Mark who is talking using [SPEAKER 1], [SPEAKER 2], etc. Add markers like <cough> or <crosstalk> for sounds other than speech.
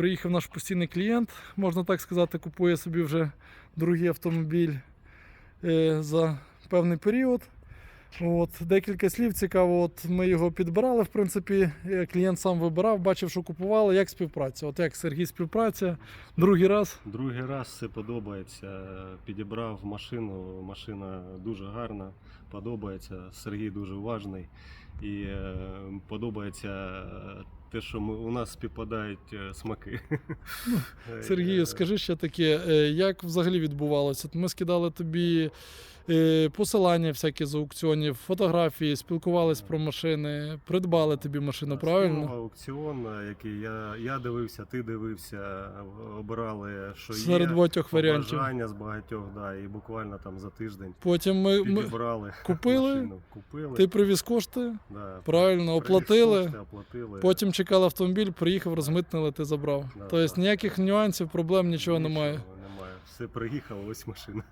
[SPEAKER 1] приїхав наш постійний клієнт, можна так сказати, купує собі вже другий автомобіль е, за певний період. От, декілька слів цікаво, от ми його підбирали, в принципі, е, клієнт сам вибирав, бачив, що купували, як співпраця. От як Сергій співпраця, другий раз.
[SPEAKER 2] Другий раз все подобається. Підібрав машину. Машина дуже гарна, подобається. Сергій дуже уважний. І е, подобається те, що ми, у нас співпадають е, смаки. <laughs>
[SPEAKER 1] Сергію,
[SPEAKER 2] Е,
[SPEAKER 1] скажи ще таке, е, як взагалі відбувалося? Ми скидали тобі посилання всякі з аукціонів, фотографії, спілкувались про машини, придбали тобі машину, правильно?
[SPEAKER 2] аукціон, який я, я дивився, ти дивився, обирали, що
[SPEAKER 1] Серед
[SPEAKER 2] є.
[SPEAKER 1] багатьох варіантів.
[SPEAKER 2] Бажання з багатьох, да, і буквально там за тиждень
[SPEAKER 1] Потім ми, ми,
[SPEAKER 2] підібрали <laughs>
[SPEAKER 1] купили,
[SPEAKER 2] машину. Купили.
[SPEAKER 1] ти привіз кошти,
[SPEAKER 2] да,
[SPEAKER 1] правильно,
[SPEAKER 2] привіз
[SPEAKER 1] оплатили.
[SPEAKER 2] кошти, оплатили.
[SPEAKER 1] Потім чекали автомобіль, приїхав, розмитнили, ти забрав.
[SPEAKER 2] Да,
[SPEAKER 1] тобто
[SPEAKER 2] так.
[SPEAKER 1] ніяких нюансів, проблем, нічого немає.
[SPEAKER 2] немає. Все приїхало, ось машина.